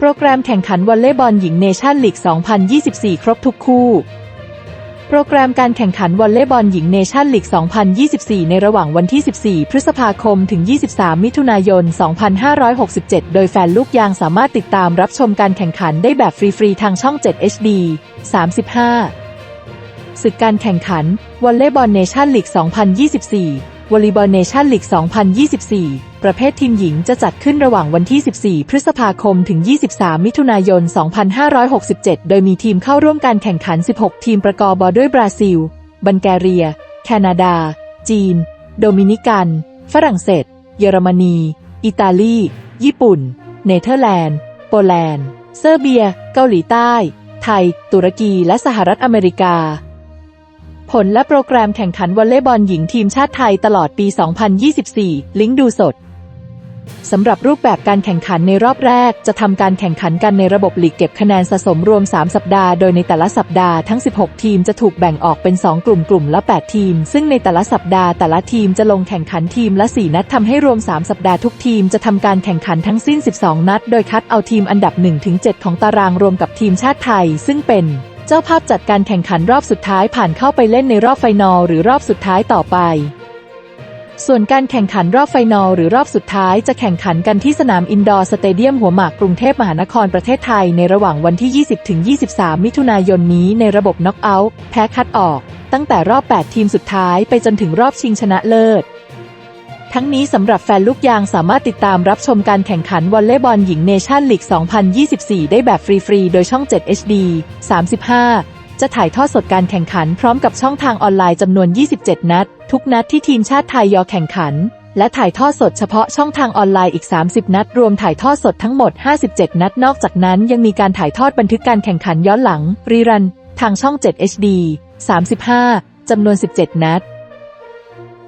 โปรแกรมแข่งขันวอลเลย์บอลหญิงเนชั่นลีก 2024 ครบทุกคู่ โปรแกรมการแข่งขันวอลเลย์บอลหญิงเนชั่นลีก 2024 ในระหว่างวันที่ 14 พฤษภาคม ถึง 23 มิถุนายน 2567 โดยแฟนลูกยางสามารถติดตามรับชมการแข่งขันได้แบบฟรี ๆ ทางช่อง 7 HD 35 ศึกการแข่งขันวอลเลย์บอลเนชั่นลีก 2024 วอลเลย์บอลเนชั่นลีก 2024 ประเภททีมหญิงจะจัดขึ้นระหว่างวันที่ 14 พฤษภาคม ถึง 23 มิถุนายน 2567 โดยมีทีมเข้าร่วมการแข่งขัน 16 ทีมประกอบด้วยบราซิล บัลแกเรีย แคนาดา จีน โดมินิกัน ฝรั่งเศส เยอรมนี อิตาลี ญี่ปุ่น เนเธอร์แลนด์ โปแลนด์ เซอร์เบีย เกาหลีใต้ ไทย ตุรกี และสหรัฐอเมริกา ผลและโปรแกรมแข่งขันวอลเลย์บอลหญิงทีมชาติไทยตลอดปี 2024 ลิงก์ดูสด สำหรับรูปแบบการแข่งขันในรอบแรก จะทำการแข่งขันกันในระบบลีกเก็บคะแนนสะสมรวม 3 สัปดาห์ โดยในแต่ละสัปดาห์ทั้ง 16 ทีมจะถูกแบ่งออกเป็น 2 กลุ่มกลุ่มละ 8 ทีม ซึ่งในแต่ละสัปดาห์แต่ละทีมจะลงแข่งขันทีมละ 4 นัดทำให้รวม 3 สัปดาห์ทุกทีมจะทำการแข่งขันทั้งสิ้น 12 นัด โดยคัดเอาทีมอันดับ 1-7 ของตารางรวมกับทีมชาติไทย ซึ่งเป็น เจ้าภาพจัดการแข่งขันรอบสุดท้ายผ่านเข้าไปเล่นในรอบไฟนอลหรือรอบสุดท้ายต่อไป ส่วนการแข่งขันรอบไฟนอลหรือรอบสุดท้ายจะแข่งขันกันที่สนามอินดอร์สเตเดียมหัวหมากกรุงเทพมหานครประเทศไทยในระหว่างวันที่ 20-23 มิถุนายนนี้ในระบบน็อกเอาท์แพ้คัดออก ตั้งแต่รอบ 8 ทีมสุดท้ายไปจนถึงรอบชิงชนะเลิศ ทั้งนี้สำหรับแฟนลูกยางสามารถติดตามรับชมการแข่งขันวอลเลย์บอลหญิงเนชั่นลีก 2024 ได้แบบฟรีๆ โดยช่อง 7 HD 35 จะถ่ายทอดสดการแข่งขันพร้อมกับช่องทางออนไลน์จำนวน 27 นัด ทุกนัดที่ทีมชาติไทยยอแข่งขัน และถ่ายทอดสดเฉพาะช่องทางออนไลน์อีก 30 นัด รวมถ่ายทอดสดทั้งหมด 57 นัด นอกจากนั้นยังมีการถ่ายทอดบันทึกการแข่งขันย้อนหลัง รีรัน ทางช่อง 7 HD 35จำนวน 17 นัด